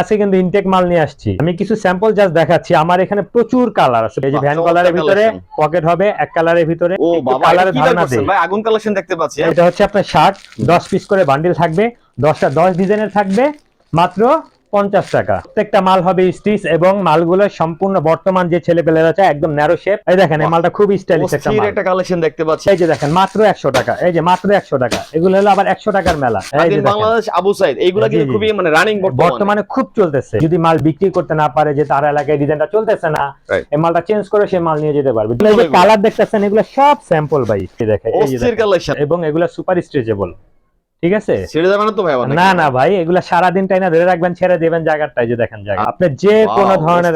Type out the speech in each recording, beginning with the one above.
আজকে কিন্তু ইনটেক মাল নিয়ে আসছি। আমি কিছু স্যাম্পল জাস্ট দেখাচ্ছি। আমার এখানে প্রচুর কালার আছে। এই যে ভ্যান কালারের ভিতরে পকেট হবে এক কালারের ভিতরে। ও বাবা কালারের ধারণা দেই। ভাই আগুন কালেকশন দেখতে পাচ্ছি? এটা হচ্ছে আপনার শার্ট দশ পিস করে বান্ডিল থাকবে। 10টা 10 ডিজাইনের থাকবে। মাত্র পঞ্চাশ টাকা। প্রত্যেকটা মাল হবে স্টিচ এবং মালগুলো সম্পূর্ণ বর্তমান যে ছেলে পেলেরা চায় একদম ন্যারো শেপ এই দেখেন এই মালটা খুব স্টাইলিশ একটা মাল। একটা কালেকশন দেখতে পাচ্ছি। এই যে দেখেন মাত্র একশো টাকা। এই যে মাত্র একশো টাকা। এগুলো হলো আবার একশো টাকার মেলা। এই যে বাংলাদেশ আবু সাইদ এইগুলা কিন্তু খুবই মানে রানিং বর্তমানে। খুব চলতেছে। যদি মাল বিক্রি করতে না পারে যে তার এলাকায় ডিজাইনটা চলতেছে না এই মালটা চেঞ্জ করে সে মাল নিয়ে যেতে পারবে। কালার দেখতেছেন এগুলো সব স্যাম্পল ভাই। দেখেন এই যে কালেকশন এবং এগুলো সুপার স্ট্রেচেবল ঠিক আছে? ছেড়ে যাবে না তো ভাই না না ভাই এগুলা সারাদিন টাইনা ধরে রাখবেন ছেড়ে দেবেন জায়গাটাই যে দেখেন জায়গা। আপনি যে কোনো ধরনের।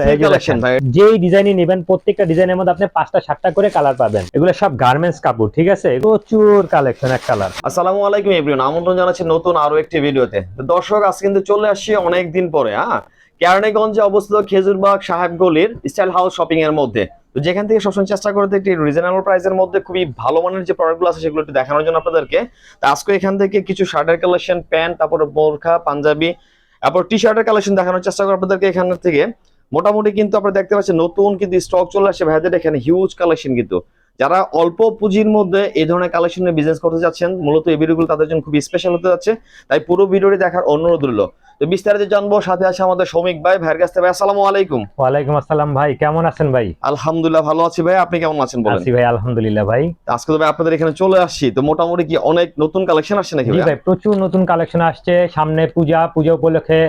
যেই ডিজাইনই নেবেন প্রত্যেকটা ডিজাইনের মধ্যে আপনি পাঁচটা সাতটা করে কালার পাবেন। এগুলো সব গার্মেন্টস কাপড় ঠিক আছে? প্রচুর কালেকশন এক কালার আসসালামু আলাইকুম এভরিওয়ান আমন্ত্রণ জানাচ্ছি নতুন আরও একটি ভিডিওতে। দর্শক আজ কিন্তু চলে আসছি অনেক দিন পরে হ্যাঁ? কেরানীগঞ্জে অবস্থিত খেজুরবাগ সাহেব গলির স্টাইল হাউস শপিং এর মধ্যে। তো যেখান থেকে সবসময় চেষ্টা করতে একটি রিজনেবল প্রাইসের মধ্যে খুবই ভালো মানের যে প্রোডাক্টগুলো আছে সেগুলো একটু দেখানোর জন্য আপনাদেরকে। তো আজকে এখান থেকে কিছু শার্টের কালেকশন প্যান্ট তারপরে বোরখা, পাঞ্জাবি, তারপর টি শার্টের কালেকশন দেখানোর চেষ্টা করব আপনাদেরকে এখান থেকে। মোটামুটি কিন্তু আপনারা দেখতে পাচ্ছেন নতুন কিন্তু স্টক চলে আসছে ভাইদের এখানে হিউজ কালেকশন কিন্তু। যারা অল্প পুঁজির মধ্যে এই ধরনের কালেকশনের বিজনেস করতে যাচ্ছেন, মূলত এই ভিডিওগুলো তাদের জন্য খুবই স্পেশাল হতে যাচ্ছে। তাই পুরো ভিডিওটি দেখার অনুরোধ রইল। তো বিস্তারিত জানব সাথে আছে আমাদের শ্রমিক ভাই। ভাইয়ের কাছ থেকে ভাই আসসালামু আলাইকুম। ওয়ালাইকুম আসসালাম ভাই কেমন আছেন ভাই? আলহামদুলিল্লাহ ভালো আছি ভাই আপনি কেমন আছেন বলেন? আছি ভাই আলহামদুলিল্লাহ ভাই। আজকে তো ভাই আপনাদের এখানে চলে আসছি তো মোটামুটি কি অনেক নতুন কালেকশন আসছে নাকি ভাই ভাই প্রচুর নতুন কালেকশন আসছে সামনে পূজা পূজা উপলক্ষে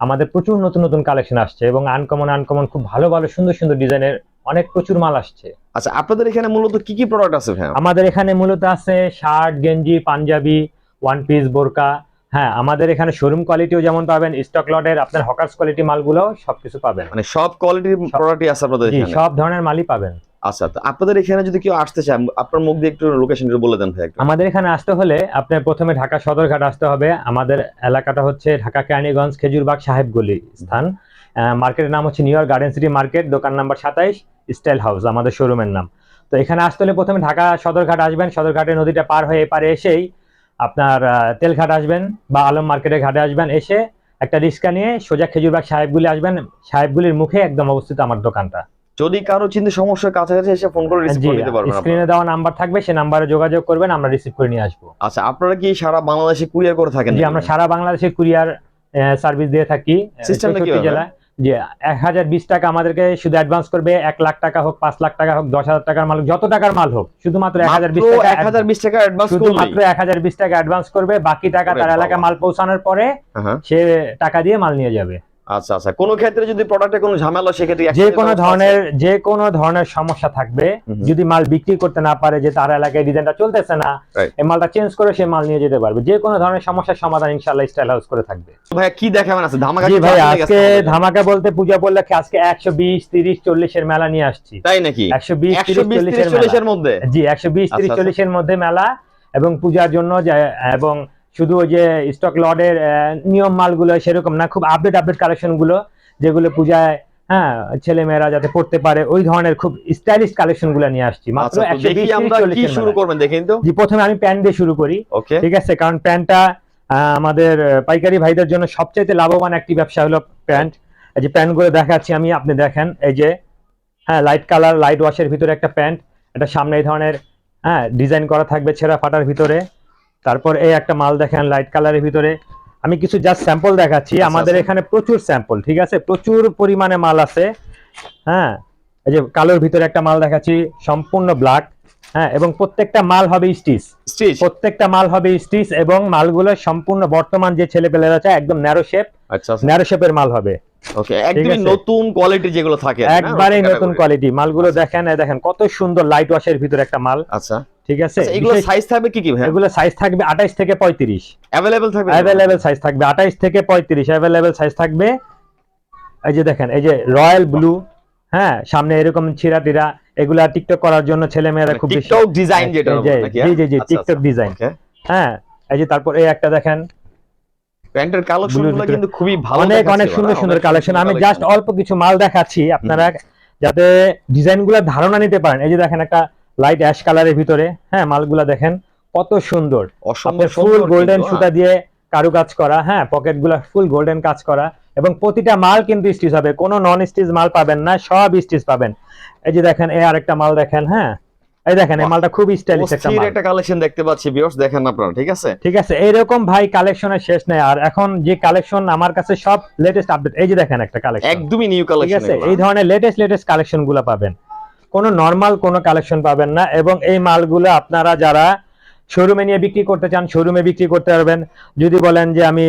আমাদের প্রচুর নতুন নতুন কালেকশন আসছে এবং আনকমন আনকমন খুব ভালো ভালো সুন্দর সুন্দর ডিজাইনের অনেক প্রচুর মাল আসছে। আচ্ছা আপনাদের এখানে মূলত কি কি প্রোডাক্ট আছে ভাই আমাদের এখানে মূলত আছে শার্ট গেঞ্জি পাঞ্জাবি ওয়ান পিস বোরকা হ্যাঁ আমাদের এখানে শোরুম কোয়ালিটিও যেমন পাবেন স্টক লটের আপনার হকার্স কোয়ালিটি মালগুলো সবকিছু পাবেন। মানে সব কোয়ালিটির প্রোডাক্টই আছে আপনাদের জি এখানে? সব ধরনের মালই পাবেন। আচ্ছা তো আপনাদের এখানে যদি কেউ আসতে চায় আপনার মুখ দিয়ে একটু লোকেশন বলে দেন ভাই একটু। আমাদের এখানে আসতে হলে আপনার প্রথমে ঢাকা সদরঘাট আসতে হবে। আমাদের এলাকাটা হচ্ছে ঢাকা কেরানীগঞ্জ খেজুরবাগ সাহেবগলি স্থান। আহ, মার্কেটের নাম হচ্ছে New York garden city market দোকান নাম্বার সাতাইশ স্টাইল হাউস আমাদের শোরুমের নাম। তো এখানে আসতে হলে প্রথমে ঢাকা সদরঘাট আসবেন। সদরঘাটে নদীটা পার হয়ে এপারে এসেই আপনার তেলঘাট আসবেন বা আলম মার্কেটের ঘাটে আসবেন এসে একটা রিক্সা নিয়ে সোজা খেজুরবাগ সাহেবগুলি আসবেন। সাহেবগুলির মুখে একদম অবস্থিত আমার দোকানটা। যদি কারও চিন্তা সমস্যার কাছাকাছি এসে ফোন করে রিসিভ করে নিতে পারবেন স্ক্রিনে দেওয়া নাম্বার থাকবে সে নাম্বারে যোগাযোগ করবেন আমরা রিসিভ করে নিয়ে আসব। আচ্ছা আপনারা কি সারা বাংলাদেশে কুরিয়ার করে থাকেন জি আমরা সারা বাংলাদেশে কুরিয়ার সার্ভিস দিয়ে থাকি। System টা 64 জেলায়। যে এক হাজার বিশ টাকা আমাদেরকে শুধু অ্যাডভান্স করবে এক লাখ টাকা হোক পাঁচ লাখ টাকা হোক দশ হাজার টাকার মাল হোক যত টাকার মাল হোক শুধুমাত্র এক হাজার বিশ টাকা 1020 টাকা অ্যাডভান্স শুধুমাত্র এক হাজার বিশ টাকা অ্যাডভান্স করবে বাকি টাকা তার এলাকায় মাল পৌঁছানোর পরে সে টাকা দিয়ে মাল নিয়ে যাবে। আচ্ছা আচ্ছা। কোনো ক্ষেত্রে যদি প্রোডাক্টে কোনো ঝামেলা সেক্ষেত্রে যে কোনো ধরনের যে কোনো ধরনের সমস্যা থাকবে। যদি মাল বিক্রি করতে না পারে যে তার এলাকায় ডিজাইনটা চলতেছে না এই মালটা চেঞ্জ করে সে মাল নিয়ে যেতে পারবে। যে কোনো ধরনের সমস্যার সমাধান ইনশাল্লাহ স্টাইল হাউস করে থাকবে? ভাইয়া কি দেখাবেন আছে? ধামাকা জি ভাই আজকে ধামাকা বলতে পূজা উপলক্ষে আজকে একশো বিশ তিরিশ চল্লিশের মেলা নিয়ে আসছি। তাই নাকি? একশো বিশ তিরিশ 120 30 40 এর মধ্যে? জি একশো বিশ আচ্ছা, তিরিশ আচ্ছা। চল্লিশের মধ্যে মেলা এবং পূজার জন্য যে- এবং শুধু ওই যে স্টক লটের নিয়ম মালগুলো সেরকম না খুব আপডেট আপডেট কালেকশনগুলো যেগুলো পূজায় হ্যাঁ ছেলে মেয়েরা যাতে পড়তে পারে ওই ধরনের খুব স্টাইলিশ কালেকশনগুলো নিয়ে আসছি। মাত্র আচ্ছা কি শুরু করবেন দেখেন তো। জি প্রথমে আমি প্যান্ট দিয়ে শুরু করি। ঠিক আছে কারণ প্যান্টটা আহ, আমাদের পাইকারি ভাইদের জন্য সবচাইতে লাভবান একটি ব্যবসা হলো প্যান্ট এই যে প্যান্টগুলো দেখাচ্ছি আমি আপনি দেখেন এই যে হ্যাঁ লাইট কালার লাইট ওয়াশের ভিতরে একটা প্যান্ট এটা সামনে এই ধরনের হ্যাঁ ডিজাইন করা থাকবে ছেঁড়া ফাটার ভিতরে। তারপর এই একটা মাল দেখেন লাইট কালারের ভিতরে। আমি কিছু জাস্ট স্যাম্পল দেখাচ্ছি। আচ্ছা, আমাদের আচ্ছা। এখানে প্রচুর স্যাম্পল ঠিক আছে? প্রচুর পরিমাণে মাল আছে। হ্যাঁ? এই যে কালোর ভিতরে একটা মাল দেখাচ্ছি সম্পূর্ণ ব্ল্যাক হ্যাঁ? এবং প্রত্যেকটা মাল হবে স্টিচ স্টিচ প্রত্যেকটা মাল হবে স্টিচ এবং মালগুলো সম্পূর্ণ বর্তমান যে ছেলেপেলেরা চায় একদম ন্যারো শেপ আচ্ছা ন্যারো শেপের মাল হবে। ওকে একদমই নতুন কোয়ালিটি যেগুলো থাকে একবারে নতুন কোয়ালিটি মালগুলো দেখেন এই দেখেন কত সুন্দর লাইট ওয়াশের ভিতরে একটা মাল। আচ্ছা। ঠিক আছে? আচ্ছা, এগুলো সাইজ থাকবে কি কি ভাই এগুলো সাইজ থাকবে আঠাইশ থেকে পঁয়ত্রিশ। অ্যাভেলেবল থাকবে অ্যাভেলেবেল সাইজ থাকবে আঠাইশ থেকে পঁয়ত্রিশ। অ্যাভেলেবেল সাইজ থাকবে এই যে দেখেন এই যে রয়্যাল ব্লু হ্যাঁ সামনে এরকম ছিড়া টিরা এগুলা টিকটক করার জন্য ছেলে মেয়েরা খুব বেশি টিকটক ডিজাইন যেটা এই যে, নাকি জি জি জি টিকটক ডিজাইন হ্যাঁ এই যে তারপর এই একটা দেখেন। প্যান্টের কালেকশন Blue গুলো ভিতরে কিন্তু খুবই ভালো অনেক অনেক সুন্দর সুন্দর কালেকশন আমি জাস্ট অল্প কিছু মাল দেখাচ্ছি আপনারা যাতে ডিজাইনগুলা ধারণা নিতে পারেন। এই যে দেখেন একটা লাইট অ্যাশ কালারের ভিতরে হ্যাঁ মালগুলা দেখেন কত সুন্দর। ফুল গোল্ডেন সুতা দিয়ে কারু কাজ করা হ্যাঁ পকেটগুলা ফুল গোল্ডেন কাজ করা এবং প্রতিটা মাল কিন্তু স্টিচ হবে কোনো নন স্টিচ মাল পাবেন না সব স্টিচ পাবেন। এই যে দেখেন এই আরেকটা মাল দেখেন হ্যাঁ এই দেখেন এই মালটা খুব স্টাইলিশ একটা মাল। একটা কালেকশন দেখতে পাচ্ছি ভিউয়ার্স দেখেন আপনারা ঠিক আছে? ঠিক আছে এইরকম ভাই কালেকশনের শেষ নেই আর এখন যে কালেকশন আমার কাছে সব লেটেস্ট আপডেট এই যে দেখেন একটা কালেকশন একদমই নিউ কালেকশন ঠিক আছে এই ধরনের লেটেস্ট লেটেস্ট কালেকশনগুলো পাবেন। কোনো নর্মাল কোনো কালেকশন পাবেন না এবং এই মালগুলো আপনারা যারা শোরুমে নিয়ে বিক্রি করতে চান শোরুমে বিক্রি করতে পারবেন। যদি বলেন যে আমি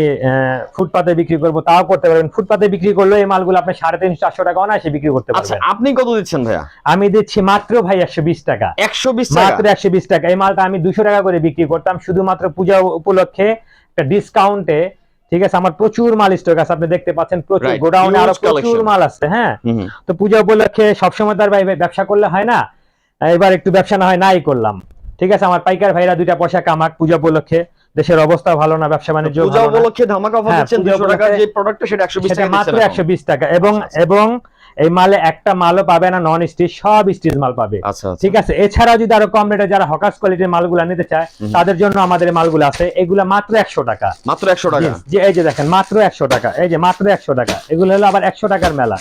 ফুটপাতে বিক্রি করব তাও করতে পারবেন। ফুটপাতে বিক্রি করলে এই মালগুলো আপনি সাড়ে তিনশো চারশো টাকা অনায়াসে বিক্রি করতে আচ্ছা পারবেন আপনি কত দিচ্ছেন ভাইয়া? আমি দিচ্ছি মাত্র ভাই একশো বিশ টাকা। একশো বিশ মাত্র একশো বিশ টাকা। এই মালটা আমি দুশো টাকা করে বিক্রি করতাম। শুধুমাত্র পূজা উপলক্ষে একটা ডিসকাউন্টে ঠিক আছে? আমার প্রচুর মাল স্টক আছে আপনি দেখতে পাচ্ছেন প্রচুর গোডাউনে আরও প্রচুর মাল আছে হ্যাঁ। তো পূজা উপলক্ষে সবসময় তার ভাই ব্যবসা করলে হয় না? এবার একটু ব্যবসা না হয় নাই করলাম। ঠিক আছে? আমার পাইকার ভাইরা দুইটা পয়সা কামাক পূজা উপলক্ষে। দেশের অবস্থা ভালো না ব্যবসা বাণিজ্য পূজা উপলক্ষে ধামাকা অফার হ্যাঁ, দিচ্ছেন 200 টাকার যে প্রোডাক্টটা সেটা 120 সেটা টাকা মাত্র দিচ্ছেন একশো বিশ টাকা। এবং আচ্ছা, আচ্ছা। এবং এই মালে একটা মালও পাবে না নন স্টিচ সব স্টিচ মাল পাবে। আচ্ছা ঠিক আছে? এছাড়াও যদি আরও কম রেটে যারা হকাস কোয়ালিটির মালগুলা নিতে চায় তাদের জন্য আমাদের মালগুলো আছে। এগুলা মাত্র একশো টাকা। মাত্র 100 টাকা? যে এই যে দেখেন মাত্র একশো টাকা। এই যে মাত্র একশো টাকা। এগুলো হলো আবার একশো টাকার মেলা।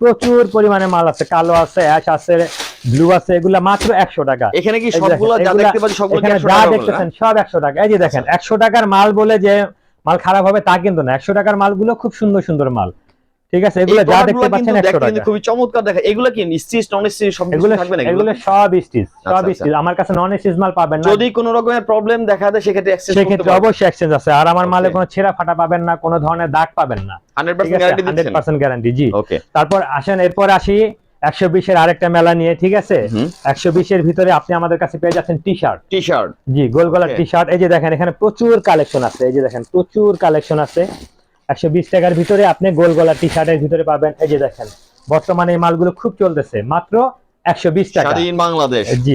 প্রচুর পরিমাণে মাল আছে। কালো আছে অ্যাশ আছে ব্লু আছে এগুলা মাত্র একশো টাকা। এখানে কি সবগুলো যা দেখতে পাচ্ছি সবগুলো 100 টাকা দেখতেছেন সব একশো টাকা। এই যে দেখেন একশো টাকার মাল বলে যে মাল খারাপ হবে তা কিন্তু না। একশো টাকার মালগুলো খুব সুন্দর সুন্দর মাল। ঠিক আছে এগুলো যা দেখতে পাচ্ছেন কিন্তু একশো দেখতে কিন্তু টাকা। খুবই চমৎকার দেখা এগুলো কি স্টিচ নন স্টিচ সব এগুলো থাকবে না এগুলো? সব স্টিচ সব আচ্ছা, স্টিচ আমার কাছে নন স্টিচ মাল পাবেন না। যদি কোনো রকমের প্রবলেম দেখা দেয় সেক্ষেত্রে এক্সচেঞ্জ করতে সেক্ষেত্রে অবশ্যই এক্সচেঞ্জ আছে। আর আমার মালে কোনো ছেঁড়া ফাটা পাবেন না কোনো ধরনের দাগ পাবেন না। 100% গ্যারান্টি হান্ড্রেড দিচ্ছেন। পার্সেন্ট গ্যারান্টি জি। ওকে তারপর আসেন এরপর আসি একশো বিশের আরেকটা মেলা নিয়ে ঠিক আছে? একশো বিশের ভিতরে আপনি আমাদের কাছে পেয়ে যাচ্ছেন টি শার্ট টি-শার্ট জি গোল গলার টি শার্ট এই যে দেখেন এখানে প্রচুর কালেকশন আছে। এই যে দেখেন প্রচুর কালেকশন আছে। একশো বিশ টাকার ভিতরে আপনি গোল গলার টি শার্টের ভিতরে পাবেন। এই যে দেখেন বর্তমানে এই মালগুলো খুব চলতেছে। মাত্র একশো বিশ টাকা। বাংলাদেশ। জি।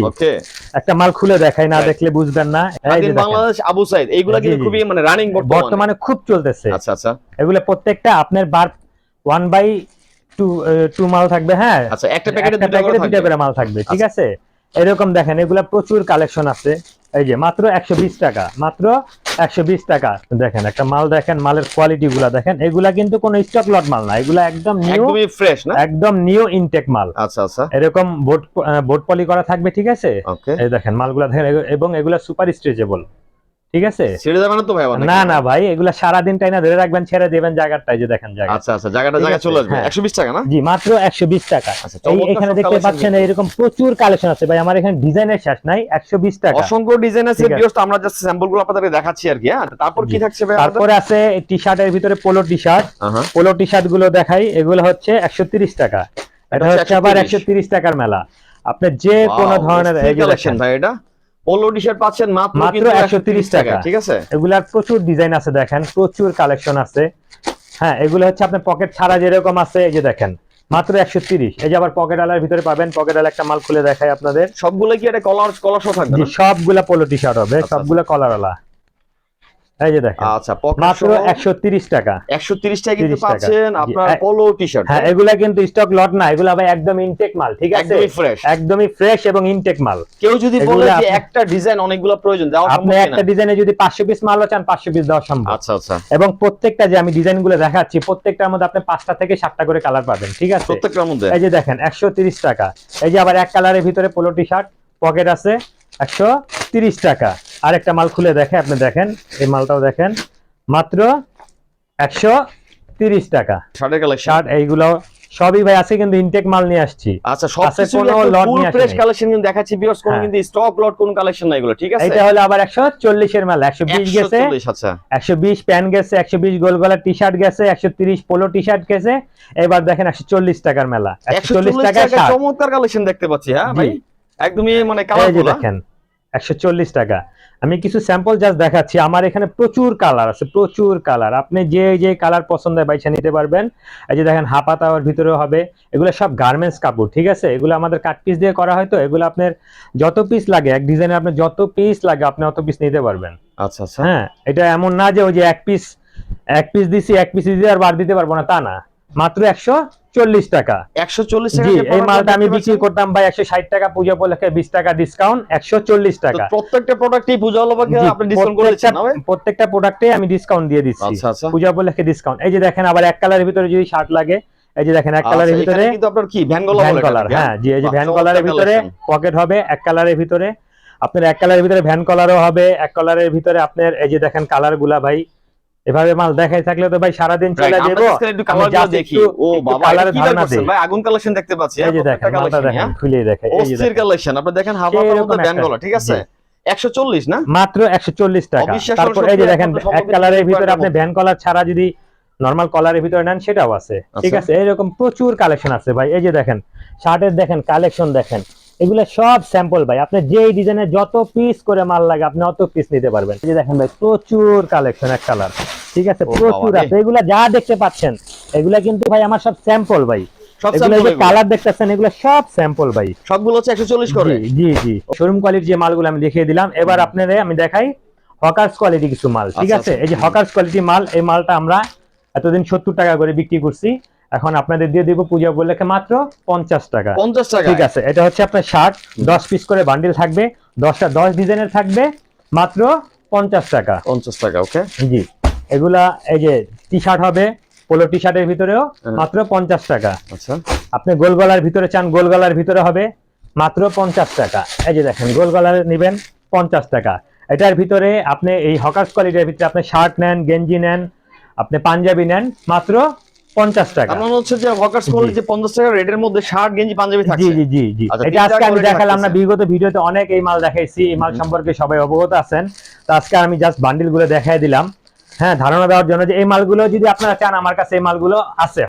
একটা মাল খুলে দেখাই না দেখলে বুঝবেন না। বাংলাদেশ আবু সাইদ এইগুলা কিন্তু খুবই মানে রানিং বর্তমানে। বর্তমানে খুব চলতেছে। আচ্ছা আচ্ছা। এগুলো প্রত্যেকটা আপনার বার ওয়ান বাই টু টু মাল থাকবে হ্যাঁ? আচ্ছা একটা প্যাকেটে দুটো করে মাল থাকবে ঠিক আছে? এরকম দেখেন এগুলা প্রচুর কালেকশন আছে। এই যে মাত্র একশো বিশ টাকা মাত্র একশো বিশ টাকা। দেখেন একটা মাল দেখেন মালের কোয়ালিটি গুলা দেখেন। এগুলা কিন্তু কোনো স্টক লট মাল না এগুলা একদম নিউ ফ্রেশ না? একদম নিউ ইনটেক মাল। আচ্ছা আচ্ছা। এরকম বোর্ড বোর্ড পলি করা থাকবে ঠিক আছে? ওকে এই দেখেন মালগুলা দেখেন এবং এগুলা সুপার স্ট্রেচেবল ঠিক আছে? ছেড়ে যাবে না তো ভাই না না ভাই এগুলা সারাদিন টাইনা ধরে রাখবেন ছেড়ে দেবেন জায়গাটায় যে দেখেন জায়গা আচ্ছা আচ্ছা জায়গাটা জায়গা চলে আসবে। হ্যাঁ। 120 টাকা না? জি মাত্র একশো বিশ টাকা। আচ্ছা এই এখানে দেখতে পাচ্ছেন এরকম প্রচুর কালেকশন আছে। ভাই আমার এখানে ডিজাইনের শেষ নাই একশো বিশ টাকা। অসংখ্য ডিজাইন আছে। ভিউয়ার্স আমরা জাস্ট স্যাম্পলগুলো আপনাদেরকে দেখাচ্ছি আর কি হ্যাঁ? তারপর কি থাকছে ভাই? তারপরে আছে টি শার্টের ভিতরে পোলো টি শার্ট পোলো টি শার্টগুলো দেখাই এগুলো হচ্ছে একশো তিরিশ টাকা। এটা হচ্ছে আবার 130 একশো তিরিশ টাকার মেলা। আপনি যে কোনো ধরনের দেখেন, ভাই এটা? পোলো টি-শার্ট পাচ্ছেন মাত্র মাত্র কিন্তু 130 টাকা। ঠিক আছে? এগুলার প্রচুর ডিজাইন আছে দেখেন প্রচুর কালেকশন আছে। হ্যাঁ এগুলো হচ্ছে আপনার পকেট ছাড়া যেরকম আছে এই যে দেখেন মাত্র একশো তিরিশ। এই যে আবার পকেট আলার ভিতরে পাবেন পকেট আলা একটা মাল খুলে দেখাই আপনাদের। সবগুলো কি এটা কলার কলার সহ থাকবে সবগুলা পোলো টি শার্ট হবে আচ্ছা, সবগুলা কলার আলা এই যে দেখেন আচ্ছা মাত্র একশো তিরিশ টাকা। 130 টাকা কিন্তু 30 টাকা। পাচ্ছেন আপনার পোলো টি-শার্ট হ্যাঁ এগুলা কিন্তু স্টক লট না এগুলা ভাই একদম ইনটেক মাল ঠিক আছে? একদমই ফ্রেশ একদমই ফ্রেশ এবং ইনটেক মাল। কেউ যদি বলে যে একটা ডিজাইন অনেকগুলো প্রয়োজন দেওয়া আপনি একটা ডিজাইনে যদি পাঁচশো পিস মালও চান পাঁচশো পিস দেওয়া সম্ভব। আচ্ছা আচ্ছা। এবং প্রত্যেকটা যে আমি ডিজাইনগুলো দেখাচ্ছি প্রত্যেকটার মধ্যে আপনি পাঁচটা থেকে সাতটা করে কালার পাবেন ঠিক আছে? প্রত্যেকটার মধ্যে? এই যে দেখেন একশো তিরিশ টাকা। এই যে আবার এক কালারের ভিতরে পোলো টি শার্ট পকেট আছে একশো তিরিশ টাকা। আর একটা মাল খুলে দেখে আপনি দেখেন এই মালটাও দেখেন। মাত্র একশো তিরিশ টাকা। শার্ট এইগুলো সবই ভাই আছে কিন্তু ইনটেক মাল নিয়ে আসছি। আচ্ছা সব কোনো lot নিয়ে। ফ্রেশ কালেকশন কিন্তু দেখাচ্ছি কোন হ্যাঁ। কিন্তু স্টক লট কোন কালেকশন নাই এগুলো ঠিক আছে? এটা হলো আবার একশো চল্লিশের মেলা একশো বিশ গেছে। 140 আচ্ছা। একশো বিশ প্যান্ট গেছে একশো বিশ গোল গলার টি শার্ট গেছে একশো তিরিশ পোলো টি শার্ট গেছে। এবার দেখেন একশো চল্লিশ টাকার মেলা। একশো চল্লিশ 140 টাকার টাকা চমৎকার কালেকশন দেখতে পাচ্ছি হ্যাঁ ভাই? একদমই মানে কালারফুল দেখেন। একশো চল্লিশ টাকা। আমি কিছু স্যাম্পল জাস্ট দেখাচ্ছি। আমার এখানে প্রচুর কালার আছে প্রচুর কালার আপনি যে যে কালার পছন্দ হয় বাইছা নিতে পারবেন। এই যে দেখেন হাফা তাওয়ার ভিতরেও হবে। এগুলো সব গার্মেন্টস কাপড় ঠিক আছে? এগুলো আমাদের কাট পিস দিয়ে করা হয় তো? এগুলো আপনার যত পিস লাগে এক ডিজাইনে আপনার যত পিস লাগে আপনি অত পিস নিতে পারবেন। আচ্ছা আচ্ছা। হ্যাঁ এটা এমন না যে ওই যে এক পিস এক পিস দিছি এক পিস দিয়ে আর বার দিতে পারব না তা না। মাত্র একশো চল্লিশ টাকা। একশো চল্লিশ টাকা এই মালটা আমি বিক্রি করতাম ভাই একশো ষাট টাকা পুজো উপলক্ষে বিশ টাকা ডিসকাউন্ট একশো চল্লিশ টাকা। প্রত্যেকটা প্রোডাক্টই পূজা উপলক্ষে আপনি ডিসকাউন্ট করে দিচ্ছেন প্রত্যেকটা- প্রোডাক্টে আমি ডিসকাউন্ট দিয়ে দিচ্ছি। আচ্ছা আচ্ছা। পূজা উপলক্ষে ডিসকাউন্ট এই যে দেখেন আবার এক কালারের ভিতরে যদি শার্ট লাগে এই যে দেখেন এক আচ্ছা, কালারের ভিতরে কিন্তু আপনার কি ভ্যান কলার হ্যাঁ জি এই যে ভ্যান কলারের ভিতরে পকেট হবে এক কালারের ভিতরে। আপনার এক কালারের ভিতরে ভ্যান কলারও হবে এক কালারের ভিতরে আপনার এই যে দেখেন কালারগুলা ভাই এভাবে মাল দেখাই থাকলে তো ভাই সারাদিন চলে যাব। একটু কালার দেখি। ও বাবা কি করছেন ভাই আগুন কালেকশন দেখতে পাচ্ছি এই যে দেখেন মালটা দেখেন খুলে দেখেন এই যে কালেকশন আপনি দেখেন হাফ গলা ঠিক আছে? একশো চল্লিশ না? মাত্র একশো চল্লিশ টাকা। তারপর এই যে দেখেন এক কালারের ভিতরে আপনি ভ্যান কলার ছাড়া যদি নর্মাল কলারের ভিতরে নেন সেটাও আছে। ঠিক আচ্ছা। আছে? এরকম প্রচুর কালেকশন আছে ভাই। এই যে দেখেন শার্টের দেখেন কালেকশন দেখেন। এগুলো সব স্যাম্পল ভাই। আপনি যেই ডিজাইনের যত পিস করে মাল লাগে আপনি অত পিস নিতে পারবেন। এই যে দেখেন ভাই প্রচুর কালেকশন এক কালার ঠিক আছে? প্রচুর আছে। এগুলা যা দেখতে পাচ্ছেন এগুলা কিন্তু ভাই আমার সব স্যাম্পল ভাই। সব এগুলো sample যে এগুলো। কালার দেখতেছেন এগুলো সব স্যাম্পল ভাই। সবগুলো হচ্ছে একশো চল্লিশ করে। জি জি জি। শোরুম কোয়ালিটির যে মালগুলো আমি দেখিয়ে দিলাম এবার আপনাদের আমি দেখাই হকার্স কোয়ালিটি কিছু মাল ঠিক আচ্ছা, আছে? আচ্ছা। এই যে হকার্স কোয়ালিটি মাল এই মালটা আমরা এতদিন সত্তর টাকা করে বিক্রি করছি। এখন আপনাদের দিয়ে দিব পূজা উপলক্ষে মাত্র পঞ্চাশ টাকা। পঞ্চাশ টাকা ঠিক আছে? এটা হচ্ছে আপনার শার্ট দশ পিস করে বান্ডিল থাকবে দশটা দশ ডিজাইনের থাকবে মাত্র পঞ্চাশ টাকা। পঞ্চাশ টাকা ওকে জি। এগুলা এই যে টি শার্ট হবে পোলো টি শার্টের ভিতরেও হ্যাঁ। মাত্র পঞ্চাশ টাকা। আচ্ছা। আপনি গোল গলার ভিতরে চান গোল গলার ভিতরে হবে মাত্র পঞ্চাশ টাকা। এই যে দেখেন গোল গলার নেবেন পঞ্চাশ টাকা। এটার ভিতরে আপনি এই হকার্স কোয়ালিটির ভিতরে আপনি শার্ট নেন গেঞ্জি নেন আপনি পাঞ্জাবি নেন মাত্র পঞ্চাশ টাকা। মানে হচ্ছে যে হকার্স করলে যে পঞ্চাশ টাকা রেটের মধ্যে শার্ট গেঞ্জি পাঞ্জাবি জি থাকছে। জি জি জি আচ্ছা, এটা আজকে আমি দেখালাম না। বিগত ভিডিওতে অনেক এই মাল দেখাইছি এই মাল সম্পর্কে সবাই অবগত আছেন। তো আজকে আমি জাস্ট বান্ডিলগুলো দেখাই দিলাম। হ্যাঁ ধারণা দেওয়ার জন্য যে এই মালগুলো যদি আপনারা চান, আমার কাছে এই মালগুলো আছে।